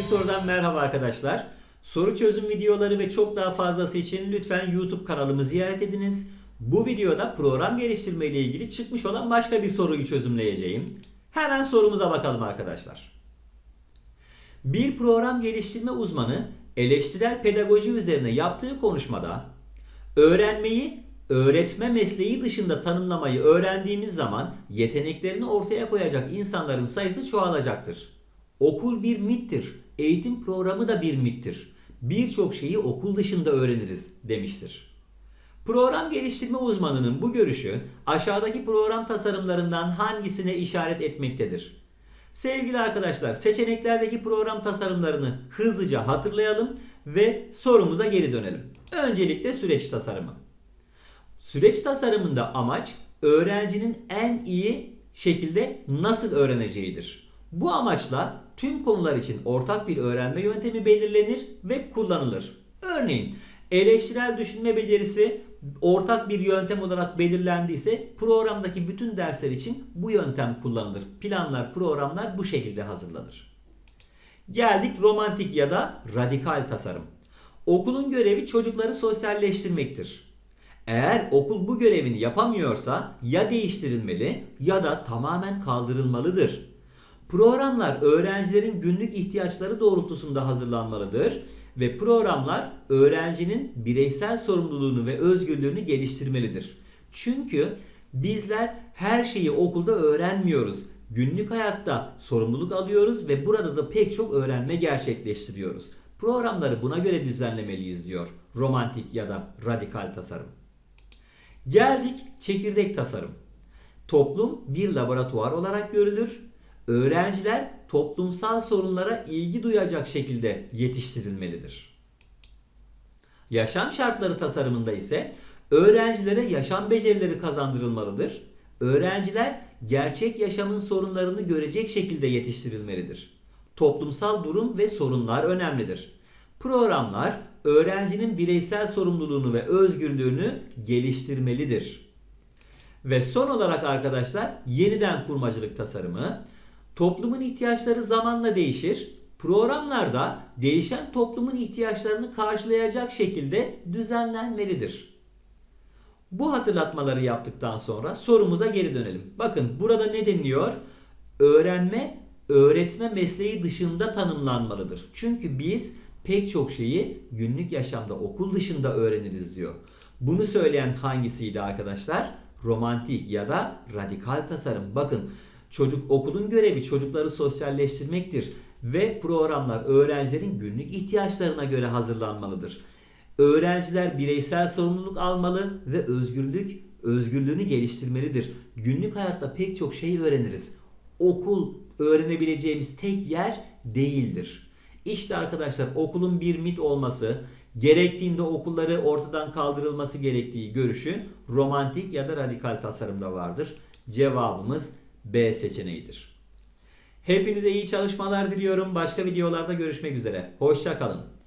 Bir sorudan merhaba arkadaşlar. Soru çözüm videoları ve çok daha fazlası için lütfen YouTube kanalımı ziyaret ediniz. Bu videoda program geliştirme ile ilgili çıkmış olan başka bir soruyu çözümleyeceğim. Hemen sorumuza bakalım arkadaşlar. Bir program geliştirme uzmanı eleştirel pedagoji üzerine yaptığı konuşmada öğrenmeyi öğretme mesleği dışında tanımlamayı öğrendiğimiz zaman yeteneklerini ortaya koyacak insanların sayısı çoğalacaktır. Okul bir mittir. Eğitim programı da bir mittir. Birçok şeyi okul dışında öğreniriz demiştir. Program geliştirme uzmanının bu görüşü aşağıdaki program tasarımlarından hangisine işaret etmektedir? Sevgili arkadaşlar, seçeneklerdeki program tasarımlarını hızlıca hatırlayalım ve sorumuza geri dönelim. Öncelikle süreç tasarımı. Süreç tasarımında amaç öğrencinin en iyi şekilde nasıl öğreneceğidir. Bu amaçla tüm konular için ortak bir öğrenme yöntemi belirlenir ve kullanılır. Örneğin eleştirel düşünme becerisi ortak bir yöntem olarak belirlendiyse programdaki bütün dersler için bu yöntem kullanılır. Planlar, programlar bu şekilde hazırlanır. Geldik romantik ya da radikal tasarım. Okulun görevi çocukları sosyalleştirmektir. Eğer okul bu görevini yapamıyorsa ya değiştirilmeli ya da tamamen kaldırılmalıdır. Programlar öğrencilerin günlük ihtiyaçları doğrultusunda hazırlanmalıdır ve programlar öğrencinin bireysel sorumluluğunu ve özgürlüğünü geliştirmelidir. Çünkü bizler her şeyi okulda öğrenmiyoruz. Günlük hayatta sorumluluk alıyoruz ve burada da pek çok öğrenme gerçekleştiriyoruz. Programları buna göre düzenlemeliyiz diyor romantik ya da radikal tasarım. Geldik çekirdek tasarım. Toplum bir laboratuvar olarak görülür. Öğrenciler toplumsal sorunlara ilgi duyacak şekilde yetiştirilmelidir. Yaşam şartları tasarımında ise öğrencilere yaşam becerileri kazandırılmalıdır. Öğrenciler gerçek yaşamın sorunlarını görecek şekilde yetiştirilmelidir. Toplumsal durum ve sorunlar önemlidir. Programlar öğrencinin bireysel sorumluluğunu ve özgürlüğünü geliştirmelidir. Ve son olarak arkadaşlar yeniden kurmacılık tasarımı. Toplumun ihtiyaçları zamanla değişir. Programlarda değişen toplumun ihtiyaçlarını karşılayacak şekilde düzenlenmelidir. Bu hatırlatmaları yaptıktan sonra sorumuza geri dönelim. Bakın burada ne deniliyor? Öğrenme, öğretme mesleği dışında tanımlanmalıdır. Çünkü biz pek çok şeyi günlük yaşamda okul dışında öğreniriz diyor. Bunu söyleyen hangisiydi arkadaşlar? Romantik ya da radikal tasarım. Bakın çocuk okulun görevi çocukları sosyalleştirmektir ve programlar öğrencilerin günlük ihtiyaçlarına göre hazırlanmalıdır. Öğrenciler bireysel sorumluluk almalı ve özgürlük özgürlüğünü geliştirmelidir. Günlük hayatta pek çok şey öğreniriz. Okul öğrenebileceğimiz tek yer değildir. İşte arkadaşlar okulun bir mit olması, gerektiğinde okulları ortadan kaldırılması gerektiği görüşü romantik ya da radikal tasarımda vardır. Cevabımız B seçeneğidir. Hepinize iyi çalışmalar diliyorum. Başka videolarda görüşmek üzere. Hoşça kalın.